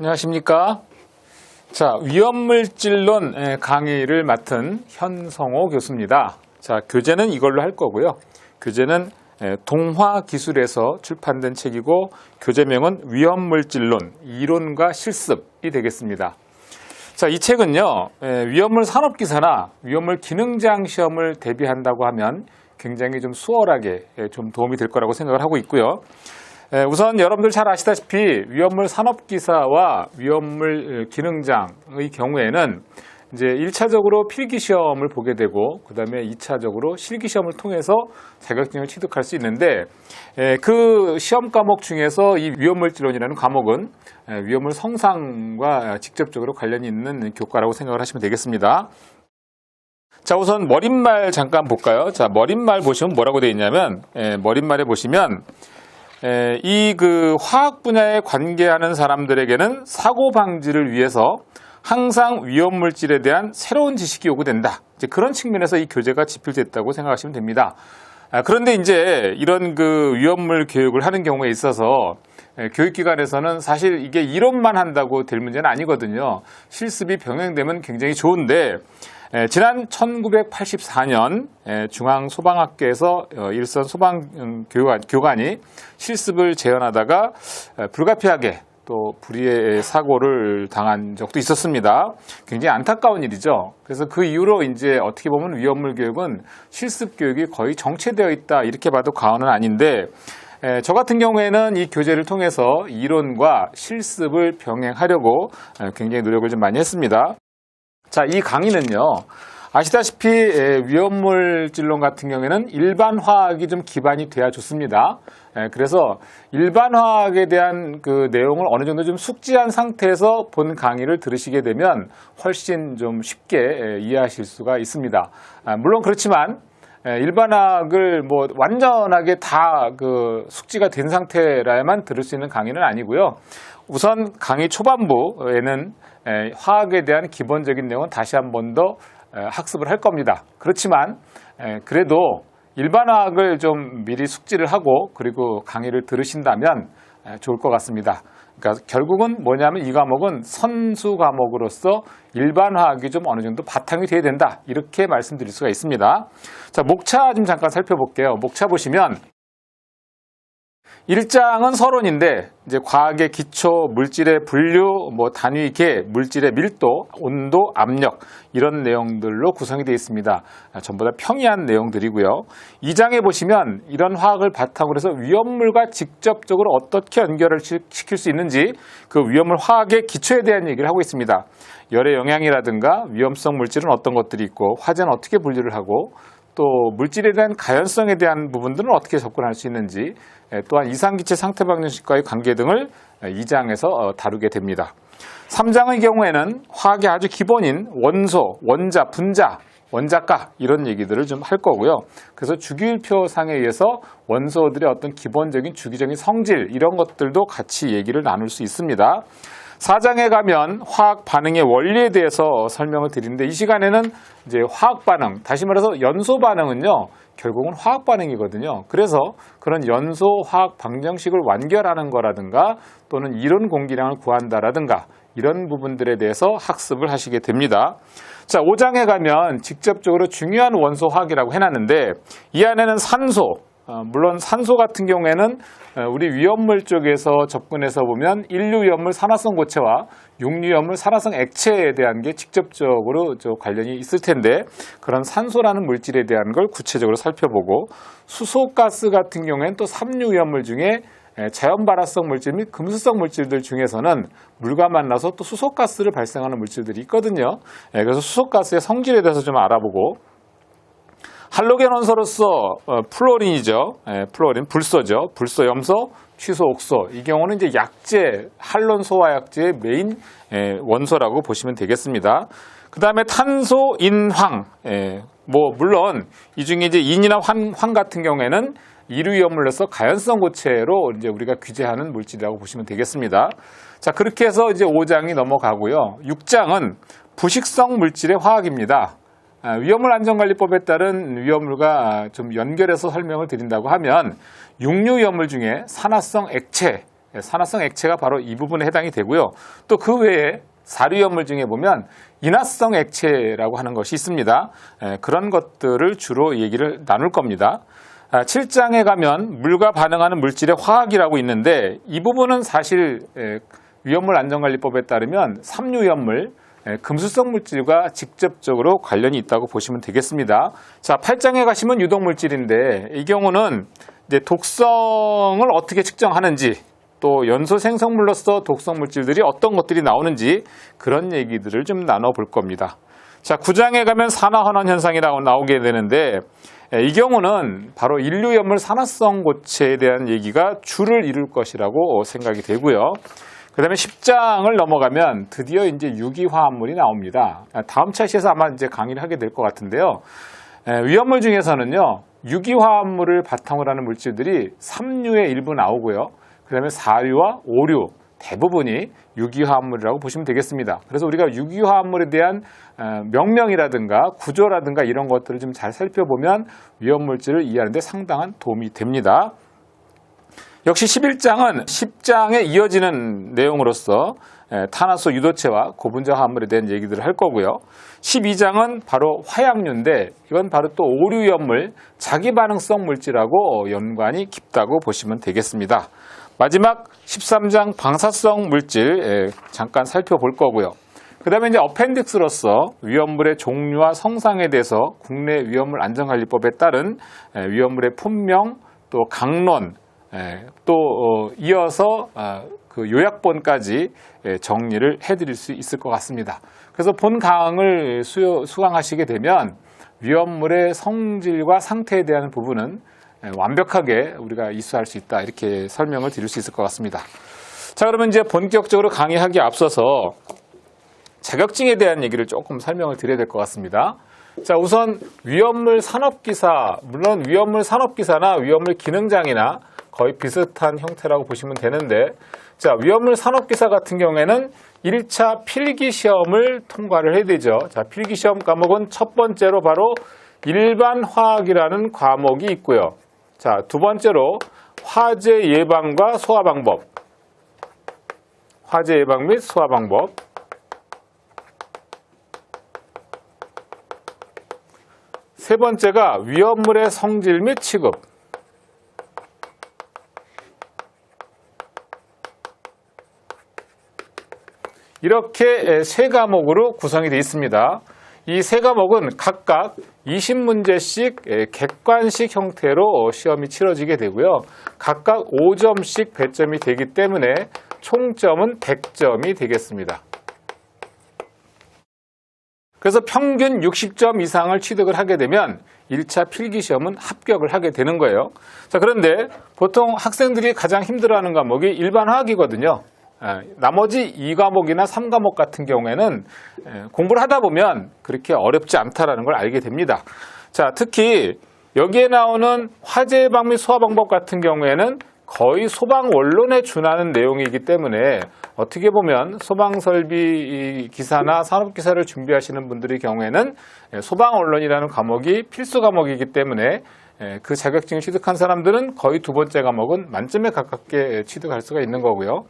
안녕하십니까. 자, 위험물질론 에, 강의를 맡은 현성호 교수입니다. 자, 교재는 이걸로 할 거고요. 교재는 에, 동화기술에서 출판된 책이고, 교재명은 위험물질론, 이론과 실습이 되겠습니다. 자, 이 책은요, 에, 위험물 산업기사나 위험물 기능장 시험을 대비한다고 하면 굉장히 좀 수월하게 에, 좀 도움이 될 거라고 생각을 하고 있고요. 에, 우선 여러분들 잘 아시다시피 위험물 산업기사와 위험물 기능장의 경우에는 이제 1차적으로 필기 시험을 보게 되고 그다음에 2차적으로 실기 시험을 통해서 자격증을 취득할 수 있는데 에, 그 시험 과목 중에서 이 위험물질론이라는 과목은 에, 위험물 성상과 직접적으로 관련이 있는 교과라고 생각을 하시면 되겠습니다. 자, 우선 머릿말 잠깐 볼까요? 자, 머릿말 보시면 뭐라고 되어 있냐면 에, 머릿말에 보시면 이 그 화학 분야에 관계하는 사람들에게는 사고 방지를 위해서 항상 위험 물질에 대한 새로운 지식이 요구된다. 이제 그런 측면에서 이 교재가 집필됐다고 생각하시면 됩니다. 아, 그런데 이제 이런 그 위험물 교육을 하는 경우에 있어서 에, 교육기관에서는 사실 이게 이론만 한다고 될 문제는 아니거든요. 실습이 병행되면 굉장히 좋은데 에, 지난 1984년 중앙소방학교에서 어, 일선 소방교관이 실습을 재현하다가 에, 불가피하게 또 불의의 사고를 당한 적도 있었습니다. 굉장히 안타까운 일이죠. 그래서 그 이후로 이제 어떻게 보면 위험물 교육은 실습 교육이 거의 정체되어 있다 이렇게 봐도 과언은 아닌데 에, 저 같은 경우에는 이 교재를 통해서 이론과 실습을 병행하려고 에, 굉장히 노력을 좀 많이 했습니다. 자, 이 강의는요. 아시다시피 에, 위험물질론 같은 경우에는 일반 화학이 좀 기반이 돼야 좋습니다. 에, 그래서 일반 화학에 대한 그 내용을 어느 정도 좀 숙지한 상태에서 본 강의를 들으시게 되면 훨씬 좀 쉽게 에, 이해하실 수가 있습니다. 아, 물론 그렇지만 에, 일반학을 뭐 완전하게 다 그 숙지가 된 상태라야만 들을 수 있는 강의는 아니고요. 우선 강의 초반부에는 에, 화학에 대한 기본적인 내용은 다시 한 번 더 학습을 할 겁니다. 그렇지만 에, 그래도 일반화학을 좀 미리 숙지를 하고 그리고 강의를 들으신다면 에, 좋을 것 같습니다. 그러니까 결국은 뭐냐면 이 과목은 선수 과목으로서 일반화학이 좀 어느 정도 바탕이 돼야 된다. 이렇게 말씀드릴 수가 있습니다. 자, 목차 좀 잠깐 살펴볼게요. 목차 보시면 1장은 서론인데 이제 과학의 기초, 물질의 분류, 뭐 단위 계, 물질의 밀도, 온도, 압력 이런 내용들로 구성이 되어 있습니다. 아, 전부 다 평이한 내용들이고요. 2장에 보시면 이런 화학을 바탕으로 해서 위험물과 직접적으로 어떻게 연결을 시- 시킬 수 있는지 그 위험물 화학의 기초에 대한 얘기를 하고 있습니다. 열의 영향이라든가 위험성 물질은 어떤 것들이 있고 화재는 어떻게 분류를 하고 또 물질에 대한 가연성에 대한 부분들은 어떻게 접근할 수 있는지 에, 또한 이상기체 상태 방정식과의 관계 등을 2장에서 다루게 됩니다. 3장의 경우에는 화학의 아주 기본인 원소, 원자, 분자, 원자가 이런 얘기들을 좀 할 거고요. 그래서 주기율표상에 의해서 원소들의 어떤 기본적인 주기적인 성질 이런 것들도 같이 얘기를 나눌 수 있습니다. 4장에 가면 화학 반응의 원리에 대해서 설명을 드리는데 이 시간에는 이제 화학 반응, 다시 말해서 연소 반응은요. 결국은 화학 반응이거든요. 그래서 그런 연소 화학 방정식을 완결하는 거라든가 또는 이론 공기량을 구한다라든가 이런 부분들에 대해서 학습을 하시게 됩니다. 자, 5장에 가면 직접적으로 중요한 원소 화학이라고 해놨는데 이 안에는 산소, 어, 물론 산소 같은 경우에는 어, 우리 위험물 쪽에서 접근해서 보면 인류 위험물 산화성 고체와 육류 위험물 산화성 액체에 대한 게 직접적으로 저 관련이 있을 텐데 그런 산소라는 물질에 대한 걸 구체적으로 살펴보고 수소가스 같은 경우에는 또 삼류 위험물 중에 에, 자연 발화성 물질 및 금수성 물질들 중에서는 물과 만나서 또 수소가스를 발생하는 물질들이 있거든요. 에, 그래서 수소가스의 성질에 대해서 좀 알아보고 할로겐 원소로서 어, 플로린이죠. 예, 플로린, 불소죠. 불소, 염소, 취소, 옥소. 이 경우는 이제 약재, 할론 소화약제의 메인 예, 원소라고 보시면 되겠습니다. 그 다음에 탄소, 인, 황. 예, 뭐 물론 이 중에 이제 인이나 황, 황 같은 경우에는 이류위험물로서 가연성 고체로 이제 우리가 규제하는 물질이라고 보시면 되겠습니다. 자, 그렇게 해서 이제 5장이 넘어가고요. 6장은 부식성 물질의 화학입니다. 아, 위험물 안전관리법에 따른 위험물과 좀 연결해서 설명을 드린다고 하면 육류 위험물 중에 산화성 액체 산화성 액체가 바로 이 부분에 해당이 되고요. 또 그 외에 사료연물 중에 보면 인화성 액체라고 하는 것이 있습니다. 에, 그런 것들을 주로 얘기를 나눌 겁니다. 아, 7장에 가면 물과 반응하는 물질의 화학이라고 있는데 이 부분은 사실 에, 위험물 안전관리법에 따르면 삼류 위험물 에, 금수성 물질과 직접적으로 관련이 있다고 보시면 되겠습니다. 자, 8장에 가시면 유독 물질인데 이 경우는 이제 독성을 어떻게 측정하는지 또 연소 생성물로서 독성 물질들이 어떤 것들이 나오는지 그런 얘기들을 좀 나눠 볼 겁니다. 자, 9장에 가면 산화환원 현상이라고 나오게 되는데 에, 이 경우는 바로 인류연물 산화성 고체에 대한 얘기가 주를 이룰 것이라고 생각이 되고요. 그 다음에 10장을 넘어가면 드디어 이제 유기화합물이 나옵니다. 아, 다음 차시에서 아마 이제 강의를 하게 될 것 같은데요. 에, 위험물 중에서는요, 유기화합물을 바탕으로 하는 물질들이 3류의 일부 나오고요. 그 다음에 4류와 5류 대부분이 유기화합물이라고 보시면 되겠습니다. 그래서 우리가 유기화합물에 대한 어, 명명이라든가 구조라든가 이런 것들을 좀 잘 살펴보면 위험물질을 이해하는 데 상당한 도움이 됩니다. 역시 11장은 10장에 이어지는 내용으로서 에, 탄화수 유도체와 고분자 화합물에 대한 얘기들을 할 거고요. 12장은 바로 화약류인데 이건 바로 또 오류연물, 자기 반응성 물질하고 연관이 깊다고 보시면 되겠습니다. 마지막 13장 방사성 물질 에, 잠깐 살펴볼 거고요. 그 다음에 이제 어펜딕스로서 위험물의 종류와 성상에 대해서 국내 위험물 안전관리법에 따른 에, 위험물의 품명 또 강론 에, 또 어, 이어서 아, 그 요약본까지 에, 정리를 해드릴 수 있을 것 같습니다. 그래서 본 강을 수요, 수강하시게 되면 위험물의 성질과 상태에 대한 부분은 에, 완벽하게 우리가 이수할 수 있다 이렇게 설명을 드릴 수 있을 것 같습니다. 자 그러면 이제 본격적으로 강의하기에 앞서서 자격증에 대한 얘기를 조금 설명을 드려야 될 것 같습니다. 자, 우선 위험물 산업기사, 물론 위험물 산업기사나 위험물 기능장이나 거의 비슷한 형태라고 보시면 되는데, 자, 위험물 산업기사 같은 경우에는 1차 필기 시험을 통과를 해야 되죠. 자, 필기 시험 과목은 첫 번째로 바로 일반 화학이라는 과목이 있고요. 자, 두 번째로 화재 예방과 소화 방법. 화재 예방 및 소화 방법. 세 번째가 위험물의 성질 및 취급. 이렇게 세 과목으로 구성이 되어 있습니다. 이 세 과목은 각각 20문제씩 객관식 형태로 시험이 치러지게 되고요. 각각 5점씩 배점이 되기 때문에 총점은 100점이 되겠습니다. 그래서 평균 60점 이상을 취득을 하게 되면 1차 필기 시험은 합격을 하게 되는 거예요. 자, 그런데 보통 학생들이 가장 힘들어하는 과목이 일반 화학이거든요. 에, 나머지 2과목이나 3과목 같은 경우에는 에, 공부를 하다 보면 그렇게 어렵지 않다라는 걸 알게 됩니다. 자, 특히 여기에 나오는 화재 예방 및 소화 방법 같은 경우에는 거의 소방 원론에 준하는 내용이기 때문에 어떻게 보면 소방 설비 기사나 산업 기사를 준비하시는 분들의 경우에는 소방 원론이라는 과목이 필수 과목이기 때문에 그 자격증을 취득한 사람들은 거의 두 번째 과목은 만점에 가깝게 취득할 수가 있는 거고요.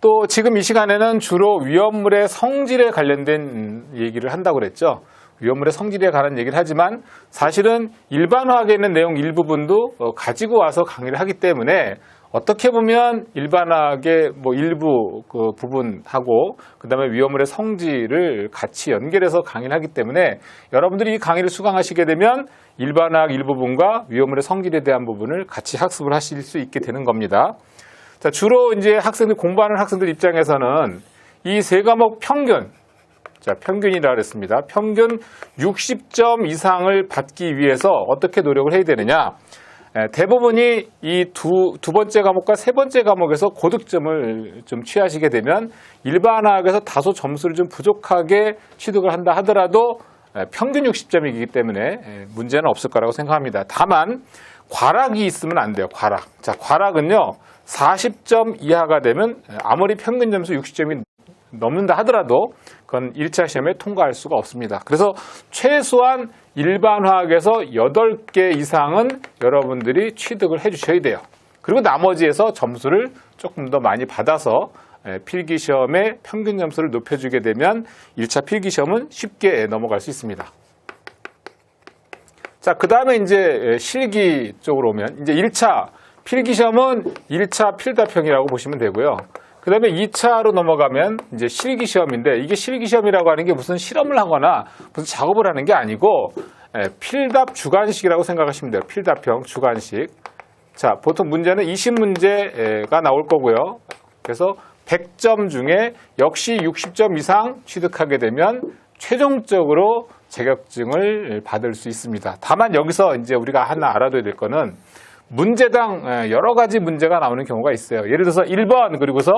또 지금 이 시간에는 주로 위험물의 성질에 관련된 얘기를 한다고 그랬죠. 위험물의 성질에 관한 얘기를 하지만 사실은 일반화하게 있는 내용 일부분도 어, 가지고 와서 강의를 하기 때문에 어떻게 보면 일반화학의 뭐 일부 그 부분하고 그다음에 위험물의 성질을 같이 연결해서 강의를 하기 때문에 여러분들이 이 강의를 수강하시게 되면 일반화학 일부분과 위험물의 성질에 대한 부분을 같이 학습을 하실 수 있게 되는 겁니다. 자, 주로 이제 학생들 공부하는 학생들 입장에서는 이 세 과목 평균 자, 평균이라 그랬습니다. 평균 60점 이상을 받기 위해서 어떻게 노력을 해야 되느냐? 에, 대부분이 이 두, 두 번째 과목과 세 번째 과목에서 고득점을 좀 취하시게 되면 일반화학에서 다소 점수를 좀 부족하게 취득을 한다 하더라도 에, 평균 60점이기 때문에 에, 문제는 없을 거라고 생각합니다. 다만 과락이 있으면 안 돼요. 과락. 자, 과락은요. 40점 이하가 되면 아무리 평균 점수 60점이 넘는다 하더라도 그건 1차 시험에 통과할 수가 없습니다. 그래서 최소한 일반 화학에서 8개 이상은 여러분들이 취득을 해 주셔야 돼요. 그리고 나머지에서 점수를 조금 더 많이 받아서 에, 필기 시험의 평균 점수를 높여주게 되면 1차 필기 시험은 쉽게 넘어갈 수 있습니다. 자, 그 다음에 이제 실기 쪽으로 오면 이제 1차 필기 시험은 1차 필답형이라고 보시면 되고요. 그 다음에 2차로 넘어가면 이제 실기 시험인데 이게 실기 시험이라고 하는 게 무슨 실험을 하거나 무슨 작업을 하는 게 아니고 에, 필답 주관식이라고 생각하시면 돼요. 필답형 주관식. 자, 보통 문제는 20문제가 나올 거고요. 그래서 100점 중에 역시 60점 이상 취득하게 되면 최종적으로 자격증을 받을 수 있습니다. 다만 여기서 이제 우리가 하나 알아둬야 될 거는 문제당 에, 여러 가지 문제가 나오는 경우가 있어요. 예를 들어서 1번 그리고서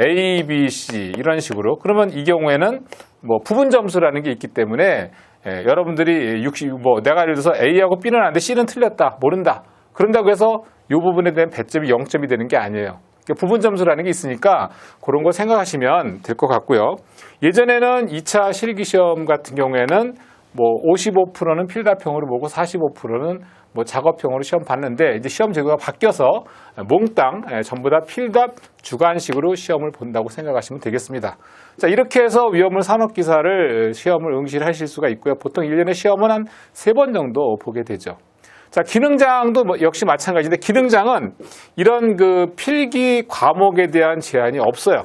A, B, C 이런 식으로 그러면 이 경우에는 뭐 부분 점수라는 게 있기 때문에 에, 여러분들이 60, 뭐 내가 예를 들어서 A하고 B는 아는데 C는 틀렸다 모른다 그런다고 해서 이 부분에 대한 배점이 0점이 되는 게 아니에요. 그러니까 부분 점수라는 게 있으니까 그런 거 생각하시면 될 것 같고요. 예전에는 2차 실기 시험 같은 경우에는 뭐 55%는 필답형으로 보고 45%는 뭐 작업형으로 시험 봤는데 이제 시험 제도가 바뀌어서 몽땅 예, 전부 다 필답 주관식으로 시험을 본다고 생각하시면 되겠습니다. 자, 이렇게 해서 위험물 산업 기사를 시험을 응시하실 수가 있고요. 보통 1년에 시험은 한 세 번 정도 보게 되죠. 자, 기능장도 뭐 역시 마찬가지인데 기능장은 이런 그 필기 과목에 대한 제한이 없어요.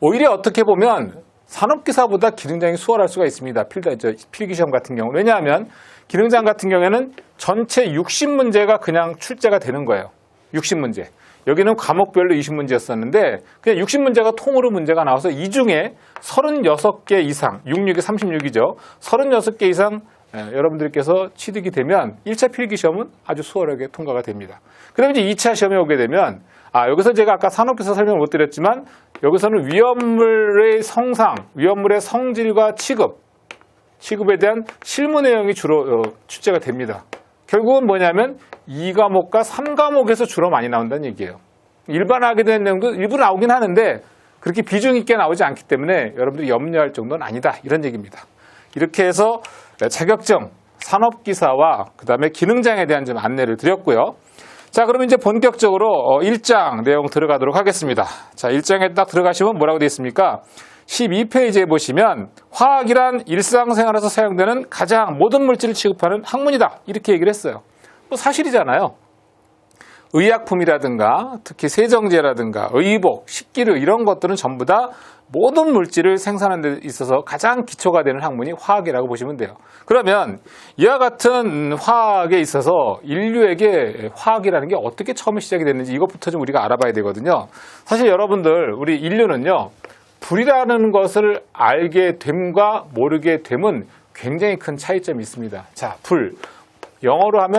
오히려 어떻게 보면 산업기사보다 기능장이 수월할 수가 있습니다. 저, 필기시험 같은 경우. 왜냐하면 기능장 같은 경우에는 전체 60문제가 그냥 출제가 되는 거예요. 60문제. 여기는 과목별로 20문제였었는데 그냥 60문제가 통으로 문제가 나와서 이 중에 36개 이상, 66이 36이죠. 36개 이상 에, 여러분들께서 취득이 되면 1차 필기 시험은 아주 수월하게 통과가 됩니다. 그 다음에 이제 2차 시험에 오게 되면 아, 여기서 제가 아까 산업기사 설명을 못 드렸지만 여기서는 위험물의 성상, 위험물의 성질과 취급, 취급에 대한 실무 내용이 주로 어, 출제가 됩니다. 결국은 뭐냐면 2과목과 3과목에서 주로 많이 나온다는 얘기예요. 일반화하게 된 내용도 일부 나오긴 하는데 그렇게 비중 있게 나오지 않기 때문에 여러분들이 염려할 정도는 아니다. 이런 얘기입니다. 이렇게 해서 자격증, 산업기사와 그 다음에 기능장에 대한 좀 안내를 드렸고요. 자, 그러면 이제 본격적으로 1장 내용 들어가도록 하겠습니다. 자, 1장에 딱 들어가시면 뭐라고 되어 있습니까? 12페이지에 보시면 화학이란 일상생활에서 사용되는 가장 모든 물질을 취급하는 학문이다. 이렇게 얘기를 했어요. 뭐 사실이잖아요. 의약품이라든가 특히 세정제라든가 의복, 식기류 이런 것들은 전부 다 모든 물질을 생산하는 데 있어서 가장 기초가 되는 학문이 화학이라고 보시면 돼요. 그러면 이와 같은 화학에 있어서 인류에게 화학이라는 게 어떻게 처음에 시작이 됐는지 이것부터 좀 우리가 알아봐야 되거든요. 사실 여러분들 우리 인류는요. 불이라는 것을 알게 됨과 모르게 됨은 굉장히 큰 차이점이 있습니다. 자, 불. 영어로 하면